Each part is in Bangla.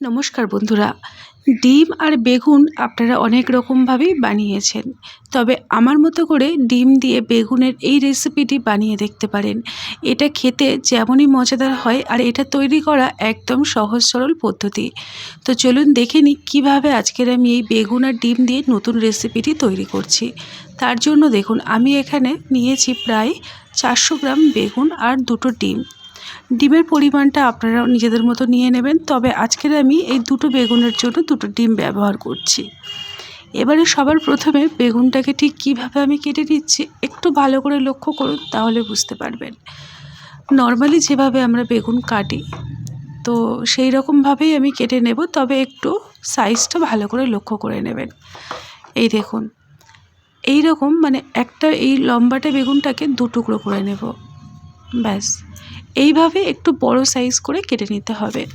নমস্কার বন্ধুরা। ডিম আর বেগুন আপনারা অনেক রকমভাবেই বানিয়েছেন। তবে আমার মতো করে ডিম দিয়ে বেগুনের এই রেসিপিটি বানিয়ে দেখতে পারেন। এটা খেতে যেমনই মজাদার হয় আর এটা তৈরি করা একদম সহজ সরল পদ্ধতি। তো চলুন দেখে নিই কীভাবে আজকের আমি এই বেগুন আর ডিম দিয়ে নতুন রেসিপিটি তৈরি করছি। তার জন্য দেখুন, আমি এখানে নিয়েছি প্রায় চারশো গ্রাম বেগুন আর দুটো ডিম। ডিমের পরিমাণটা আপনারা নিজেদের মতো নিয়ে নেবেন। তবে আজকের আমি এই দুটো বেগুনের জন্য দুটো ডিম ব্যবহার করছি। এবারে সবার প্রথমে বেগুনটাকে ঠিক কীভাবে আমি কেটে নিচ্ছি একটু ভালো করে লক্ষ্য করুন, তাহলে বুঝতে পারবেন। নর্মালি যেভাবে আমরা বেগুন কাটি, তো সেই রকমভাবেই আমি কেটে নেব, তবে একটু সাইজটা ভালো করে লক্ষ্য করে নেবেন। এই দেখুন এই রকম মানে একটা এই লম্বাটে বেগুনটাকে দু টুকরো করে নেব। ব্যাস। এইভাবে একটু বড় সাইজ করে কেটে নিতে হবে।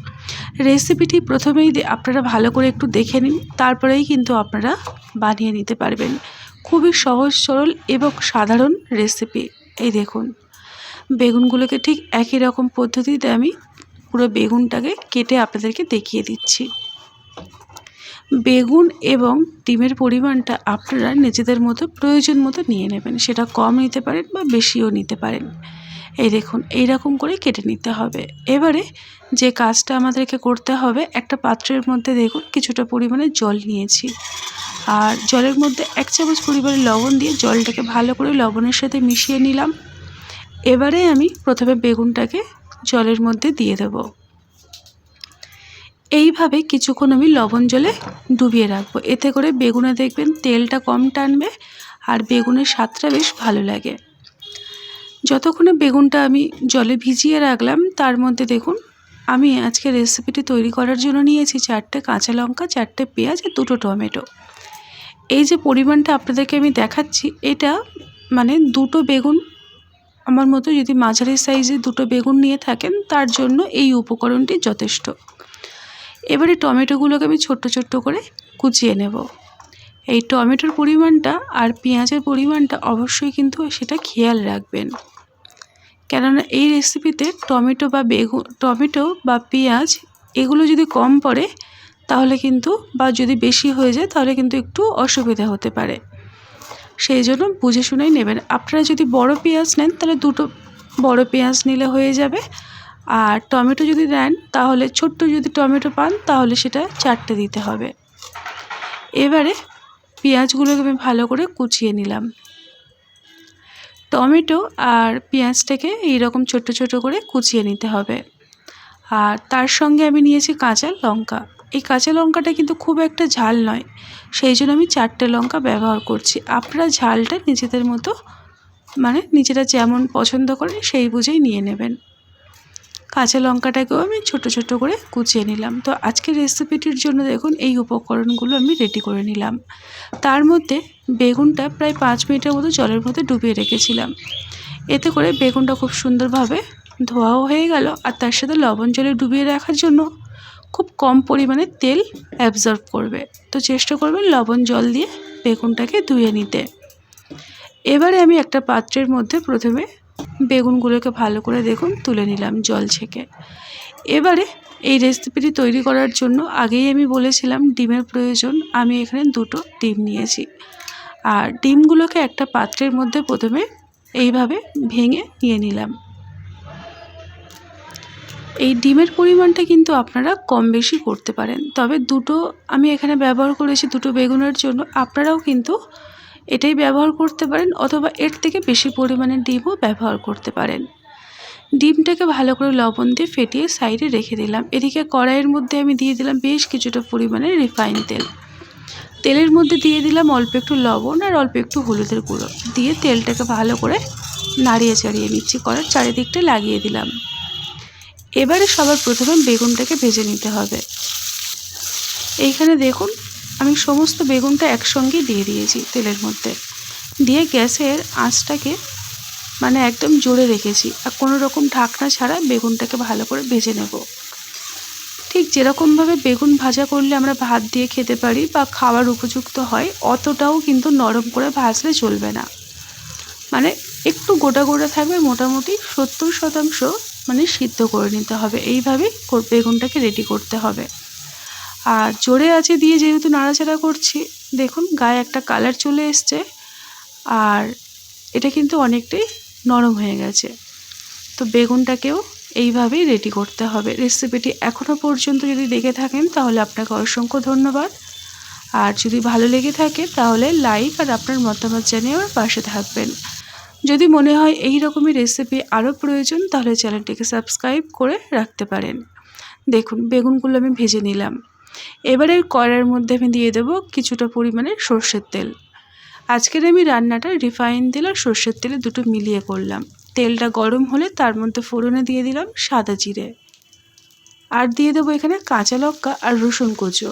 রেসিপিটি প্রথমেই আপনারা ভালো করে একটু দেখে নিন, তারপরেই কিন্তু আপনারা বানিয়ে নিতে পারবেন। খুবই সহজ, সরল এবং সাধারণ রেসিপি এই দেখুন, বেগুনগুলোকে ঠিক একই রকম পদ্ধতিতে আমি পুরো বেগুনটাকে কেটে আপনাদেরকে দেখিয়ে দিচ্ছি। বেগুন এবং ডিমের পরিমাণটা আপনারা নিজেদের মতো, প্রয়োজন মতো নিয়ে নেবেন। সেটা কম নিতে পারেন বা বেশিও নিতে পারেন। এই দেখুন এই রকম করে কেটে নিতে হবে। এবারে যে কাজটা আমাদেরকে করতে হবে, একটা পাত্রের মধ্যে দেখুন কিছুটা পরিমাণে জল নিয়েছি। আর জলের মধ্যে এক চামচ পরিমাণে লবণ দিয়ে জলটাকে ভালো করে লবণের সাথে মিশিয়ে নিলাম। এবারে আমি প্রথমে বেগুনটাকে জলের মধ্যে দিয়ে দেব। এইভাবে কিছুক্ষণ আমি লবণ জলে ডুবিয়ে রাখব। এতে করে বেগুনে দেখবেন তেলটা কম টানবে আর বেগুনের স্বাদটা বেশ ভালো লাগে। যতক্ষণে বেগুনটা আমি জলে ভিজিয়ে রাখলাম, তার মধ্যে দেখুন, আমি আজকে রেসিপিটি তৈরি করার জন্য নিয়েছি চারটে কাঁচা লঙ্কা, চারটে পেঁয়াজ আর দুটো টমেটো। এই যে পরিমাণটা আপনাদেরকে আমি দেখাচ্ছি, এটা মানে দুটো বেগুন, আমার মতো যদি মাঝারি সাইজে দুটো বেগুন নিয়ে থাকেন, তার জন্য এই উপকরণটি যথেষ্ট। এবারে টমেটোগুলোকে আমি ছোট্ট ছোট্ট করে কুচিয়ে নেব। এই টমেটোর পরিমাণটা আর পেঁয়াজের পরিমাণটা অবশ্যই কিন্তু সেটা খেয়াল রাখবেন। কেননা এই রেসিপিতে টমেটো বা বেগুন, টমেটো বা পেঁয়াজ এগুলো যদি কম পড়ে, তাহলে কিন্তু, বা যদি বেশি হয়ে যায়, তাহলে কিন্তু একটু অসুবিধা হতে পারে। সেই জন্য বুঝে শুনেই নেবেন। আপনারা যদি বড় পেঁয়াজ নেন, তাহলে দুটো বড় পেঁয়াজ নিলে হয়ে যাবে। আর টমেটো যদি নেন, তাহলে ছোট্ট যদি টমেটো পান, তাহলে সেটা চারটে দিতে হবে। এবারে পেঁয়াজগুলোকে আমি ভালো করে কুচিয়ে নিলাম। টমেটো আর পেঁয়াজটাকে এইরকম ছোট ছোট করে কুচিয়ে নিতে হবে। আর তার সঙ্গে আমি নিয়েছি কাঁচা লঙ্কা। এই কাঁচা লঙ্কাটা কিন্তু খুব একটা ঝাল নয়, সেই জন্য আমি চারটে লঙ্কা ব্যবহার করছি। আপনারা ঝালটা নিজেদের মতো মানে নিজেরা যেমন পছন্দ করে সেই বুঝেই নিয়ে নেবেন। কাঁচা লঙ্কাটাকেও আমি ছোট ছোট করে কুচিয়ে নিলাম। তো আজকের রেসিপিটির জন্য দেখুন, এই উপকরণগুলো আমি রেডি করে নিলাম। তার মধ্যে বেগুনটা প্রায় পাঁচ মিনিটের মতো জলের মধ্যে ডুবিয়ে রেখেছিলাম। এতে করে বেগুনটা খুব সুন্দরভাবে ধোয়াও হয়ে গেল আর তার সাথে লবণ জলে ডুবিয়ে রাখার জন্য খুব কম পরিমাণে তেল অ্যাবজর্ব করবে। তো চেষ্টা করবেন লবণ জল দিয়ে বেগুনটাকে ধুয়ে নিতে। এবারে আমি একটা পাত্রের মধ্যে প্রথমে বেগুনগুলোকে ভালো করে দেখুন, তুলে নিলাম জল ছেঁকে। এবারে এই রেসিপিটি তৈরি করার জন্য আগেই আমি বলেছিলাম, ডিমের প্রয়োজন। আমি এখানে দুটো ডিম নিয়েছি। আর ডিমগুলোকে একটা পাত্রের মধ্যে প্রথমে এইভাবে ভেঙে নিয়ে নিলাম। এই ডিমের পরিমাণটা কিন্তু আপনারা কম বেশি করতে পারেন। তবে দুটো, আমি এখানে ব্যবহার করেছি দুটো বেগুনের জন্য। আপনারাও কিন্তু এটাই ব্যবহার করতে পারেন অথবা এর থেকে বেশি পরিমাণে ডিমও ব্যবহার করতে পারেন। ডিমটাকে ভালো করে লবণ দিয়ে ফেটিয়ে সাইডে রেখে দিলাম। এদিকে কড়াইয়ের মধ্যে আমি দিয়ে দিলাম বেশ কিছুটা পরিমাণে রিফাইন তেল। তেলের মধ্যে দিয়ে দিলাম অল্প একটু লবণ আর অল্প একটু হলুদের গুঁড়ো। দিয়ে তেলটাকে ভালো করে নাড়িয়ে চাড়িয়ে নিচ্ছি, করার চারিদিকটা লাগিয়ে দিলাম। এবারে সবার প্রথমে বেগুনটাকে ভেজে নিতে হবে। এইখানে দেখুন, আমি সমস্ত বেগুনটা একসঙ্গে দিয়ে দিয়েছি তেলের মধ্যে। দিয়ে গ্যাসের আঁচটাকে মানে একদম জোরে রেখেছি, আর কোনো রকম ঢাকনা ছাড়া বেগুনটাকে ভালো করে ভেজে নেব। ঠিক যেরকমভাবে বেগুন ভাজা করলে আমরা ভাত দিয়ে খেতে পারি বা খাওয়ার উপযুক্ত হয়, অতটাও কিন্তু নরম করে ভাজলে চলবে না। মানে একটু গোটা গোটা থাকবে, মোটামুটি সত্তর শতাংশ মানে সিদ্ধ করে নিতে হবে। এইভাবেই বেগুনটাকে রেডি করতে হবে। আর জোরে আছে দিয়ে যেহেতু নাড়াচাড়া করছি, দেখুন গায়ে একটা কালার চলে এসছে, আর এটা কিন্তু অনেকটাই নরম হয়ে গেছে। তো বেগুনটাকেও এইভাবেই রেডি করতে হবে। রেসিপিটি এখনও পর্যন্ত যদি দেখে থাকেন, তাহলে আপনাকে অসংখ্য ধন্যবাদ। আর যদি ভালো লেগে থাকে, তাহলে লাইক আর আপনার মতামত জানিয়ে আমার পাশে থাকবেন। যদি মনে হয় এই রকমই রেসিপি আরও প্রয়োজন, তাহলে চ্যানেলটিকে সাবস্ক্রাইব করে রাখতে পারেন। দেখুন, বেগুনগুলো আমি ভেজে নিলাম। এবারে কড়াইয়ের মধ্যে আমি দিয়ে দেবো কিছুটা পরিমাণে সর্ষের তেল। আজকের আমি রান্নাটা রিফাইন তেল আর সর্ষের তেলে দুটো মিলিয়ে করলাম। তেলটা গরম হলে তার মধ্যে ফোড়নে দিয়ে দিলাম সাদা জিরে। আর দিয়ে দেবো এখানে কাঁচা লঙ্কা আর রসুন কুচো।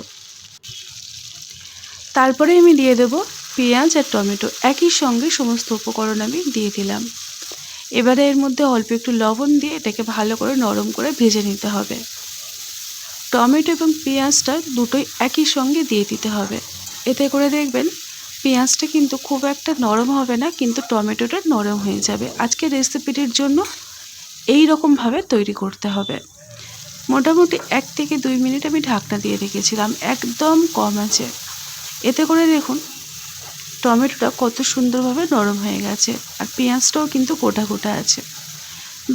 তারপরে আমি দিয়ে দেবো পেঁয়াজ আর টমেটো। একই সঙ্গে সমস্ত উপকরণ আমি দিয়ে দিলাম। এবারে এর মধ্যে অল্প একটু লবণ দিয়ে এটাকে ভালো করে নরম করে ভেজে নিতে হবে। টমেটো এবং পেঁয়াজটা দুটোই একই সঙ্গে দিয়ে দিতে হবে। এতে করে দেখবেন পেঁয়াজটা কিন্তু খুব একটা নরম হবে না, কিন্তু টমেটোটা নরম হয়ে যাবে। আজকে রেসিপিটির জন্য এই রকমভাবে তৈরি করতে হবে। মোটামুটি এক থেকে দুই মিনিট আমি ঢাকনা দিয়ে রেখেছিলাম, একদম কম আছে। এতে করে দেখুন, টমেটোটা কত সুন্দরভাবে নরম হয়ে গেছে আর পেঁয়াজটাও কিন্তু গোটা গোটা আছে।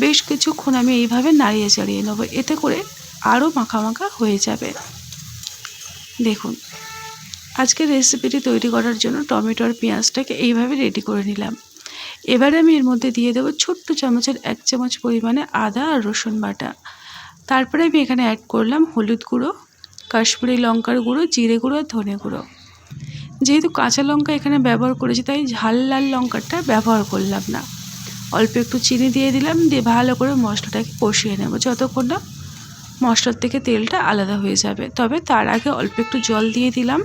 বেশ কিছুক্ষণ আমি এইভাবে নাড়িয়ে চাড়িয়ে নেব, এতে করে আরও মাখা মাখা হয়ে যাবে। দেখুন আজকের রেসিপিটি তৈরি করার জন্য টমেটো আর পেঁয়াজটাকে এইভাবে রেডি করে নিলাম। এবারে আমি এর মধ্যে দিয়ে দেবো ছোট্ট চামচের এক চামচ পরিমাণে আদা আর রসুন বাটা। তারপরে আমি এখানে অ্যাড করলাম হলুদ গুঁড়ো, কাশ্মীরি লঙ্কার গুঁড়ো, জিরে গুঁড়ো আর ধনে গুঁড়ো। যেহেতু কাঁচা লঙ্কা এখানে ব্যবহার করেছি, তাই ঝাল লাল লঙ্কাটা ব্যবহার করলাম না। অল্প একটু চিনি দিয়ে দিলাম, দিয়ে ভালো করে মশলাটাকে কষিয়ে নেব। যতক্ষণ না মশলার থেকে তেলটা আলাদা হয়ে যাবে। তবে তার আগে অল্প একটু জল দিয়ে দিলাম।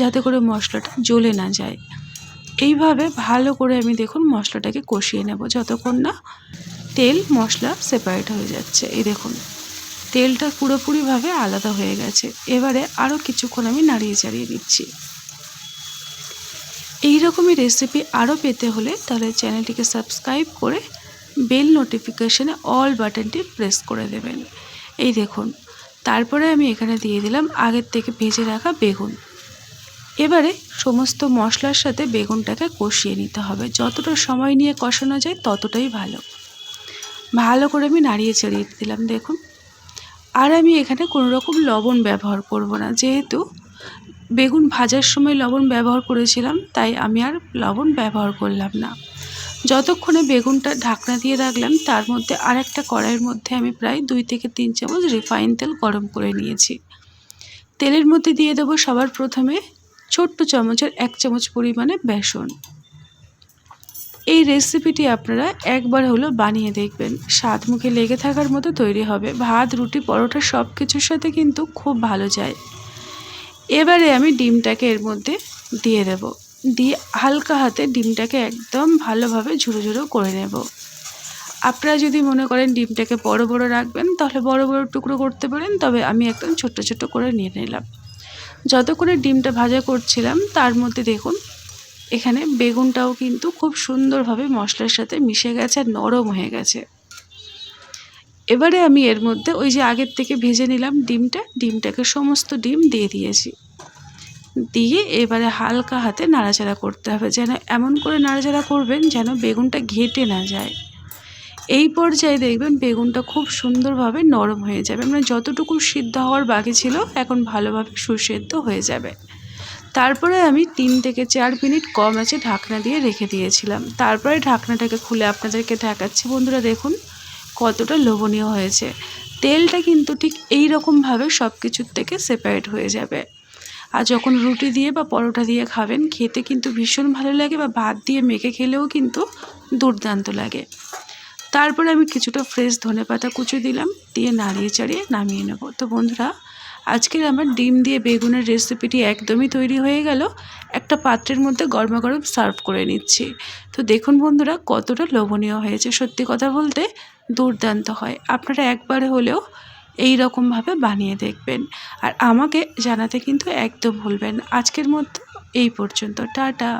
যাতে করে মশলাটা জ্বলে না যায়। এইভাবে ভালো করে আমি দেখুন মশলাটাকে কষিয়ে নেব। যতক্ষণ না তেল, মশলা সেপারেট হয়ে যাচ্ছে। এই দেখুন, তেলটা পুরোপুরিভাবে আলাদা হয়ে গেছে। এবারে আরও কিছুক্ষণ আমি নাড়িয়ে চাড়িয়ে দিচ্ছি এই রকমই রেসিপি আরও পেতে হলে তাহলে চ্যানেলটিকে সাবস্ক্রাইব করে বেল নোটিফিকেশানে অল বাটনটি প্রেস করে দেবেন। এই দেখুন, তারপরে আমি এখানে দিয়ে দিলাম আগের থেকে ভেজে রাখা বেগুন। এবারে সমস্ত মশলার সাথে বেগুনটাকে কষিয়ে নিতে হবে। যতটা সময় নিয়ে কষানো যায় ততটাই ভালো। ভালো করে আমি নাড়িয়ে চাড়িয়ে দিলাম, দেখুন। আর আমি এখানে কোনো রকম লবণ ব্যবহার করব না। যেহেতু বেগুন ভাজার সময় লবণ ব্যবহার করেছিলাম, তাই আমি আর লবণ ব্যবহার করলাম না। যতক্ষণে বেগুনটা ঢাকনা দিয়ে রাখলাম, তার মধ্যে আর একটা কড়াইয়ের মধ্যে আমি প্রায় দুই থেকে তিন চামচ রিফাইন তেল গরম করে নিয়েছি। তেলের মধ্যে দিয়ে দেবো সবার প্রথমে ছোট্ট চামচের এক চামচ পরিমাণে বেসন। এই রেসিপিটি আপনারা একবার হলো বানিয়ে দেখবেন। স্বাদ মুখে লেগে থাকার মতো তৈরি হবে। ভাত, রুটি, পরোটা সব কিছুর সাথে কিন্তু খুব ভালো যায়। এবারে আমি ডিমটাকে এর মধ্যে দিয়ে দেব। দিয়ে হালকা হাতে ডিমটাকে একদম ভালোভাবে ঝুড়ো ঝুড়ো করে নেব। আপনারা যদি মনে করেন ডিমটাকে বড় বড় রাখবেন, তাহলে বড় বড় টুকরো করতে পারেন, তবে আমি একদম ছোট্ট ছোট্ট করে নিয়ে নিলাম। যত করে ডিমটা ভাজা করছিলাম, তার মধ্যে দেখুন, এখানে বেগুনটাও কিন্তু খুব সুন্দরভাবে মশলার সাথে মিশে গেছে আর নরম হয়ে গেছে। এবারে আমি এর মধ্যে ওই যে আগের থেকে ভেজে নিলাম ডিমটা, ডিমটাকে সমস্ত ডিম দিয়ে দিয়েছি। দিয়ে এবারে হালকা হাতে নাড়াচাড়া করতে হবে, যেন এমন করে নাড়াচাড়া করবেন যেন বেগুনটা ঘেটে না যায়। এই পর্যায়ে দেখবেন বেগুনটা খুব সুন্দরভাবে নরম হয়ে যাবে। মানে যতটুকু সিদ্ধ হওয়ার বাকি ছিল, এখন ভালোভাবে সুসেদ্ধ হয়ে যাবে। তারপরে আমি তিন থেকে চার মিনিট কম আছে ঢাকনা দিয়ে রেখে দিয়েছিলাম। তারপরে ঢাকনাটাকে খুলে আপনাদেরকে দেখাচ্ছি। বন্ধুরা দেখুন, কতটা লোভনীয় হয়েছে। তেলটা কিন্তু ঠিক এই রকমভাবে সব কিছুর থেকে সেপারেট হয়ে যাবে। আর যখন রুটি দিয়ে বা পরোটা দিয়ে খাবেন, খেতে কিন্তু ভীষণ ভালো লাগে বা ভাত দিয়ে মেখে খেলেও কিন্তু দুর্দান্ত লাগে। তারপরে আমি কিছুটা ফ্রেশ ধনে পাতা কুচি দিলাম, দিয়ে নাড়িয়ে চাড়িয়ে নামিয়ে নেব। তো বন্ধুরা, আজকের আমার ডিম দিয়ে বেগুনের রেসিপিটি একদমই তৈরি হয়ে গেল। একটা পাত্রের মধ্যে গরমা গরম সার্ভ করে নিচ্ছি। তো দেখুন বন্ধুরা, কতটা লোভনীয় হয়েছে। সত্যি কথা বলতে দুর্দান্ত হয়। আপনারা একবারে হলেও এই রকমভাবে বানিয়ে দেখবেন। আর আমাকে জানাতে কিন্তু একদম ভুলবেন আজকের মতো এই পর্যন্ত। টাটা।